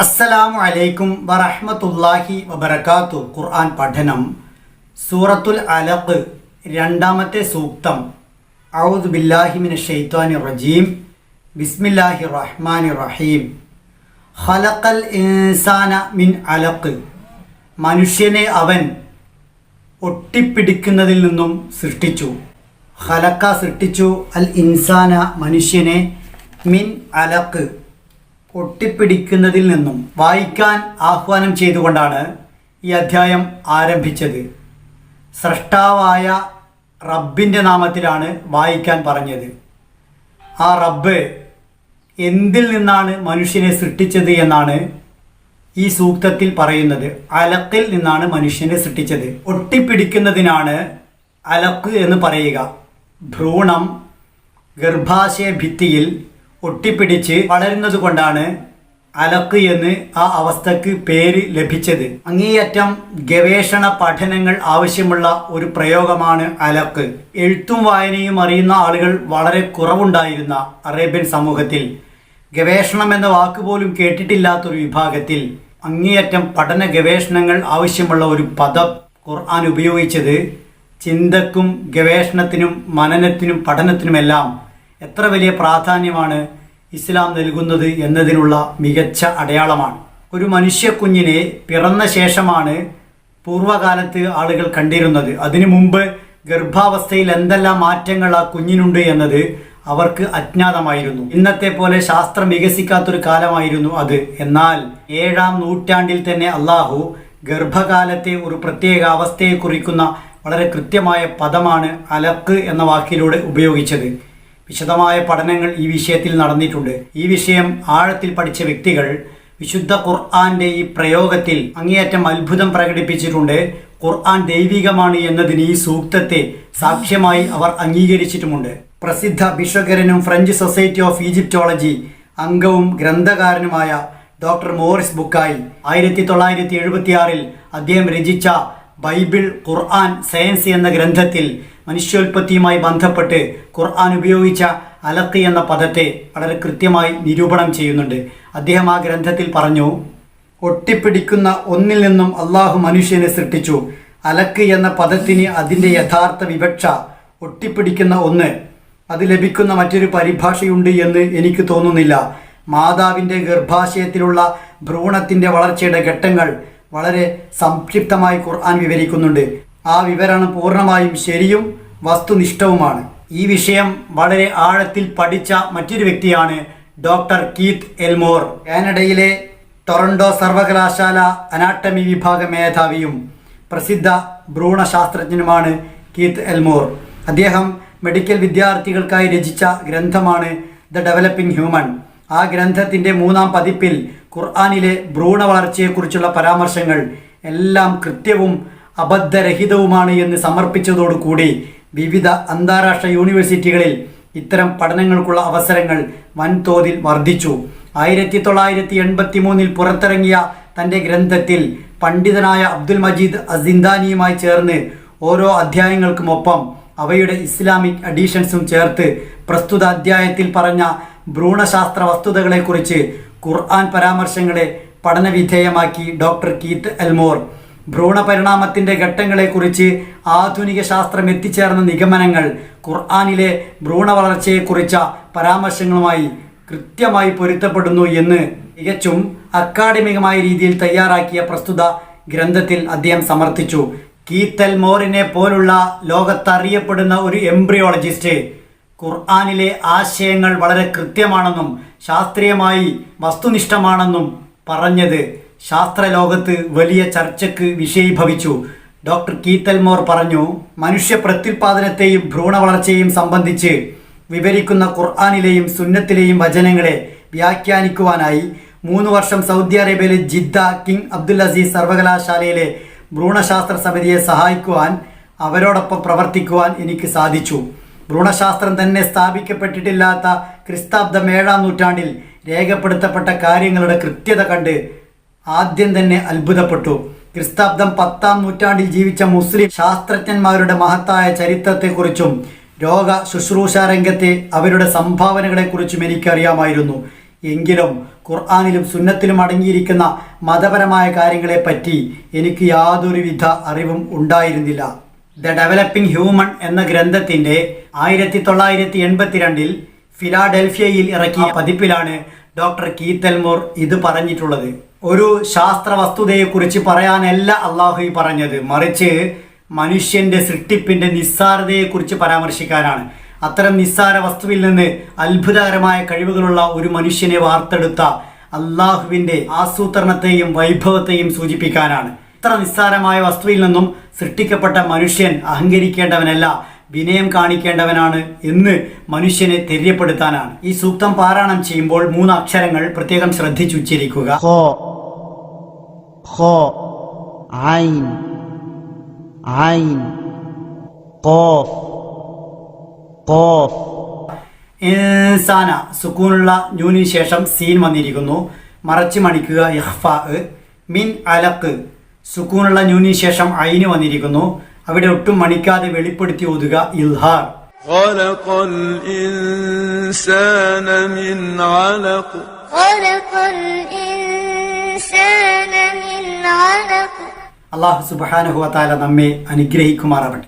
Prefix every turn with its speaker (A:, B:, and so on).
A: അസ്സലാമു അലൈക്കും വറഹ്മത്തുള്ളാഹി വബറകാത്തു ഖുർആൻ പഠനം. സൂറത്തുൽ അലഖ് രണ്ടാമത്തെ സൂക്തം. ഔദു ബില്ലാഹി മിനശ് ശൈത്വാനിർ റജീം. ബിസ്മില്ലാഹിർ റഹ്മാനിർ റഹീം. ഖലഖൽ ഇൻസാന മിൻ അലഖ്. മനുഷ്യനെ അവൻ ഒട്ടിപ്പിടിക്കുന്നതിൽ നിന്നും സൃഷ്ടിച്ചു. ഹലക്ക സൃഷ്ടിച്ചു. അൽ ഇൻസാന മനുഷ്യനെ മിൻ അലക്ക് ഒട്ടിപ്പിടിക്കുന്നതിൽ നിന്നും വായിക്കാൻ ആഹ്വാനം ചെയ്തുകൊണ്ടാണ് ഈ അധ്യായം ആരംഭിച്ചത്. സൃഷ്ടാവായ റബ്ബിന്റെ നാമത്തിലാണ് വായിക്കാൻ പറഞ്ഞത്. ആ റബ്ബ് എന്തിൽ നിന്നാണ് മനുഷ്യനെ സൃഷ്ടിച്ചത് എന്നാണ് ഈ സൂക്തത്തിൽ പറയുന്നത്. അലക്കിൽ നിന്നാണ് മനുഷ്യനെ സൃഷ്ടിച്ചത്. ഒട്ടിപ്പിടിക്കുന്നതിനാണ് അലക്ക് എന്ന് പറയുക. ഭ്രൂണം ഗർഭാശയ ഭിത്തിയിൽ ഒട്ടിപ്പിടിച്ച് വളരുന്നത് കൊണ്ടാണ് അലക്ക് എന്ന് ആ അവസ്ഥക്ക് പേര് ലഭിച്ചത്. അങ്ങേയറ്റം ഗവേഷണ പഠനങ്ങൾ ആവശ്യമുള്ള ഒരു പ്രയോഗമാണ് അലക്ക്. എഴുത്തും വായനയും അറിയുന്ന ആളുകൾ വളരെ കുറവുണ്ടായിരുന്ന അറേബ്യൻ സമൂഹത്തിൽ. ഗവേഷണം എന്ന വാക്ക് പോലും കേട്ടിട്ടില്ലാത്തൊരു വിഭാഗത്തിൽ അങ്ങേയറ്റം പഠന ഗവേഷണങ്ങൾ ആവശ്യമുള്ള ഒരു പദം ഖുർആൻ ഉപയോഗിച്ചത് ചിന്തക്കും ഗവേഷണത്തിനും മനനത്തിനും പഠനത്തിനുമെല്ലാം എത്ര വലിയ പ്രാധാന്യമാണ് ഇസ്ലാം നൽകുന്നത് എന്നതിനുള്ള മികച്ച അടയാളമാണ്. ഒരു മനുഷ്യ കുഞ്ഞിനെ പിറന്ന ശേഷമാണ് പൂർവകാലത്ത് ആളുകൾ കണ്ടിരുന്നത്. അതിനു മുമ്പ് ഗർഭാവസ്ഥയിൽ എന്തെല്ലാം മാറ്റങ്ങൾ ആ കുഞ്ഞിനുണ്ട് എന്നത് അവർക്ക് അജ്ഞാതമായിരുന്നു. ഇന്നത്തെ പോലെ ശാസ്ത്രം വികസിക്കാത്തൊരു കാലമായിരുന്നു അത്. എന്നാൽ ഏഴാം നൂറ്റാണ്ടിൽ തന്നെ അള്ളാഹു ഗർഭകാലത്തെ ഒരു പ്രത്യേക അവസ്ഥയെ കുറിക്കുന്ന വളരെ കൃത്യമായ പദമാണ് അലക്ക് എന്ന വാക്കിലൂടെ ഉപയോഗിച്ചത്. വിശദമായ പഠനങ്ങൾ ഈ വിഷയത്തിൽ നടന്നിട്ടുണ്ട്. ഈ വിഷയം ആഴത്തിൽ പഠിച്ച വ്യക്തികൾ വിശുദ്ധ ഖുർആന്റെ ഈ പ്രയോഗത്തിൽ അങ്ങേയറ്റം അത്ഭുതം പ്രകടിപ്പിച്ചിട്ടുണ്ട്. ഖുർആൻ ദൈവികമാണ് എന്നതിന് ഈ സൂക്തത്തെ സാക്ഷ്യമായി അവർ അംഗീകരിച്ചിട്ടുമുണ്ട്. പ്രസിദ്ധ ഭിഷകരനും ഫ്രഞ്ച് സൊസൈറ്റി ഓഫ് ഈജിപ്റ്റോളജി അംഗവും ഗ്രന്ഥകാരനുമായ ഡോക്ടർ മോറിസ് ബുക്കായി ആയിരത്തി തൊള്ളായിരത്തി എഴുപത്തിയാറിൽ അദ്ദേഹം രചിച്ച ബൈബിൾ ഖുർആൻ സയൻസ് എന്ന ഗ്രന്ഥത്തിൽ മനുഷ്യോൽപത്തിയുമായി ബന്ധപ്പെട്ട് ഖുർആൻ ഉപയോഗിച്ച അലക്ക് എന്ന പദത്തെ വളരെ കൃത്യമായി നിരൂപണം ചെയ്യുന്നുണ്ട്. അദ്ദേഹം ആ ഗ്രന്ഥത്തിൽ പറഞ്ഞു ഒട്ടിപ്പിടിക്കുന്ന ഒന്നിൽ നിന്നും അള്ളാഹു മനുഷ്യനെ സൃഷ്ടിച്ചു. അലക്ക് എന്ന പദത്തിന് അതിന്റെ യഥാർത്ഥ വിവക്ഷ ഒട്ടിപ്പിടിക്കുന്ന ഒന്ന്. അത് ലഭിക്കുന്ന മറ്റൊരു പരിഭാഷയുണ്ട് എന്ന് എനിക്ക് തോന്നുന്നില്ല. മാതാവിന്റെ ഗർഭാശയത്തിലുള്ള ഭ്രൂണത്തിന്റെ വളർച്ചയുടെ ഘട്ടങ്ങൾ വളരെ സംക്ഷിപ്തമായി ഖുർആൻ വിവരിക്കുന്നുണ്ട്. ആ വിവരണം പൂർണമായും ശരിയും വസ്തുനിഷ്ഠവുമാണ്. ഈ വിഷയം വളരെ ആഴത്തിൽ പഠിച്ച മറ്റൊരു വ്യക്തിയാണ് ഡോക്ടർ കീത്ത് എൽമോർ. കാനഡയിലെ ടൊറന്റോ സർവകലാശാല അനാട്ടമി വിഭാഗ മേധാവിയും പ്രസിദ്ധ ഭ്രൂണശാസ്ത്രജ്ഞനുമാണ് കീത്ത് എൽമോർ. അദ്ദേഹം മെഡിക്കൽ വിദ്യാർത്ഥികൾക്കായി രചിച്ച ഗ്രന്ഥമാണ് ദ ഡെവലപ്പിംഗ് ഹ്യൂമൻ. ആ ഗ്രന്ഥത്തിന്റെ മൂന്നാം പതിപ്പിൽ ഖുർആാനിലെ ഭ്രൂണ വളർച്ചയെക്കുറിച്ചുള്ള പരാമർശങ്ങൾ എല്ലാം കൃത്യവും അബദ്ധരഹിതവുമാണ് എന്ന് സമർപ്പിച്ചതോടുകൂടി വിവിധ അന്താരാഷ്ട്ര യൂണിവേഴ്സിറ്റികളിൽ ഇത്തരം പഠനങ്ങൾക്കുള്ള അവസരങ്ങൾ വൻതോതിൽ വർദ്ധിച്ചു. ആയിരത്തി തൊള്ളായിരത്തി എൺപത്തി മൂന്നിൽ പുറത്തിറങ്ങിയ തന്റെ ഗ്രന്ഥത്തിൽ പണ്ഡിതനായ അബ്ദുൽ മജീദ് അസിന്ദാനിയുമായി ചേർന്ന് ഓരോ അധ്യായങ്ങൾക്കുമൊപ്പം അവയുടെ ഇസ്ലാമിക് അഡീഷൻസും ചേർത്ത് പ്രസ്തുത അധ്യായത്തിൽ പറഞ്ഞ ഭ്രൂണശാസ്ത്ര വസ്തുതകളെക്കുറിച്ച് ഖുർആൻ പരാമർശങ്ങളെ പഠനവിധേയമാക്കി ഡോക്ടർ കീത്ത് എൽമോർ ഭ്രൂണപരിണാമത്തിന്റെ ഘട്ടങ്ങളെക്കുറിച്ച് ആധുനിക ശാസ്ത്രം എത്തിച്ചേർന്ന നിഗമനങ്ങൾ ഖുർആാനിലെ ഭ്രൂണ വളർച്ചയെക്കുറിച്ച പരാമർശങ്ങളുമായി കൃത്യമായി പൊരുത്തപ്പെടുന്നു എന്ന് തികച്ചും അക്കാഡമികമായ രീതിയിൽ തയ്യാറാക്കിയ പ്രസ്തുത ഗ്രന്ഥത്തിൽ അദ്ദേഹം സമർത്ഥിച്ചു. കീത്തൽ മോറിനെ പോലുള്ള ലോകത്തറിയപ്പെടുന്ന ഒരു എംബ്രിയോളജിസ്റ്റ് ഖുർആാനിലെ ആശയങ്ങൾ വളരെ കൃത്യമാണെന്നും ശാസ്ത്രീയമായി വസ്തുനിഷ്ഠമാണെന്നും പറഞ്ഞത് ശാസ്ത്രലോകത്ത് വലിയ ചർച്ചയ്ക്ക് വിഷയീഭവിച്ചു. ഡോക്ടർ കീത്തൽമോർ പറഞ്ഞു മനുഷ്യ പ്രത്യുൽപാദനത്തെയും ഭ്രൂണ വളർച്ചയെയും സംബന്ധിച്ച് വിവരിക്കുന്ന ഖുർആാനിലെയും സുന്നത്തിലെയും വചനങ്ങളെ വ്യാഖ്യാനിക്കുവാനായി മൂന്ന് വർഷം സൗദി അറേബ്യയിലെ ജിദ്ദ കിങ് അബ്ദുൽ അസീസ് സർവകലാശാലയിലെ ഭ്രൂണശാസ്ത്ര സമിതിയെ സഹായിക്കുവാൻ അവരോടൊപ്പം പ്രവർത്തിക്കുവാൻ എനിക്ക് സാധിച്ചു. ഭ്രൂണശാസ്ത്രം തന്നെ സ്ഥാപിക്കപ്പെട്ടിട്ടില്ലാത്ത ക്രിസ്താബ്ദം ഏഴാം നൂറ്റാണ്ടിൽ രേഖപ്പെടുത്തപ്പെട്ട കാര്യങ്ങളുടെ കൃത്യത കണ്ട് ആദ്യം തന്നെ അത്ഭുതപ്പെട്ടു. ക്രിസ്താബ്ദം പത്താം നൂറ്റാണ്ടിൽ ജീവിച്ച മുസ്ലിം ശാസ്ത്രജ്ഞന്മാരുടെ മഹത്തായ ചരിത്രത്തെക്കുറിച്ചും രോഗ ശുശ്രൂഷ രംഗത്തെ അവരുടെ സംഭാവനകളെക്കുറിച്ചും എനിക്കറിയാമായിരുന്നു. എങ്കിലും ഖുർആാനിലും സുന്നത്തിലും അടങ്ങിയിരിക്കുന്ന മതപരമായ കാര്യങ്ങളെ പറ്റി എനിക്ക് യാതൊരുവിധ അറിവും ഉണ്ടായിരുന്നില്ല. ദ ഡെവലപ്പിംഗ് ഹ്യൂമൺ എന്ന ഗ്രന്ഥത്തിന്റെ ആയിരത്തി തൊള്ളായിരത്തി എൺപത്തിരണ്ടിൽ ഫിലാഡൽഫിയയിൽ ഇറക്കിയ പതിപ്പിലാണ് ഡോക്ടർ കീത്തൽമോർ ഇത് പറഞ്ഞിട്ടുള്ളത്. ഒരു ശാസ്ത്ര വസ്തുതയെക്കുറിച്ച് പറയാനല്ല അള്ളാഹു ഈ പറഞ്ഞത്. മറിച്ച് മനുഷ്യന്റെ സൃഷ്ടിപ്പിന്റെ നിസ്സാരതയെക്കുറിച്ച് പരാമർശിക്കാനാണ്. അത്തരം നിസ്സാര വസ്തുവിൽ നിന്ന് അത്ഭുതകരമായ കഴിവുകളുള്ള ഒരു മനുഷ്യനെ വാർത്തെടുത്ത അള്ളാഹുവിന്റെ ആസൂത്രണത്തെയും വൈഭവത്തെയും സൂചിപ്പിക്കാനാണ്. ഇത്ര നിസ്സാരമായ വസ്തുവിൽ നിന്നും സൃഷ്ടിക്കപ്പെട്ട മനുഷ്യൻ അഹങ്കരിക്കേണ്ടവനല്ല വിനയം കാണിക്കേണ്ടവനാണ് എന്ന് മനുഷ്യനെ തെര്യപ്പെടുത്താനാണ്. ഈ സൂക്തം പാരായണം ചെയ്യുമ്പോൾ മൂന്ന് അക്ഷരങ്ങൾ പ്രത്യേകം ശ്രദ്ധിച്ചുച്ചരിക്കുക
B: خاء خاء عين عين قاف قاف
A: ഇൻസാന സുക്കൂനുള്ള ന്യൂനിന് ശേഷം സീൻ വന്നിരിക്കുന്നു മറച്ചു മണിക്കുക ഇഹ്ഫാ മിൻ അലക്ക് സുക്കൂനുള്ള ന്യൂനിന് ശേഷം ഐന് വന്നിരിക്കുന്നു അവിടെ ഒട്ടും മണിക്കാതെ വെളിപ്പെടുത്തി ഓതുക ഇൽഹാർ
C: خلق الإنسان من علق
D: خلق الإنسان من علق
A: അള്ളാഹു സുബാനഹുവത്താല നമ്മെ അനുഗ്രഹിക്കുമാറാവട്ടെ.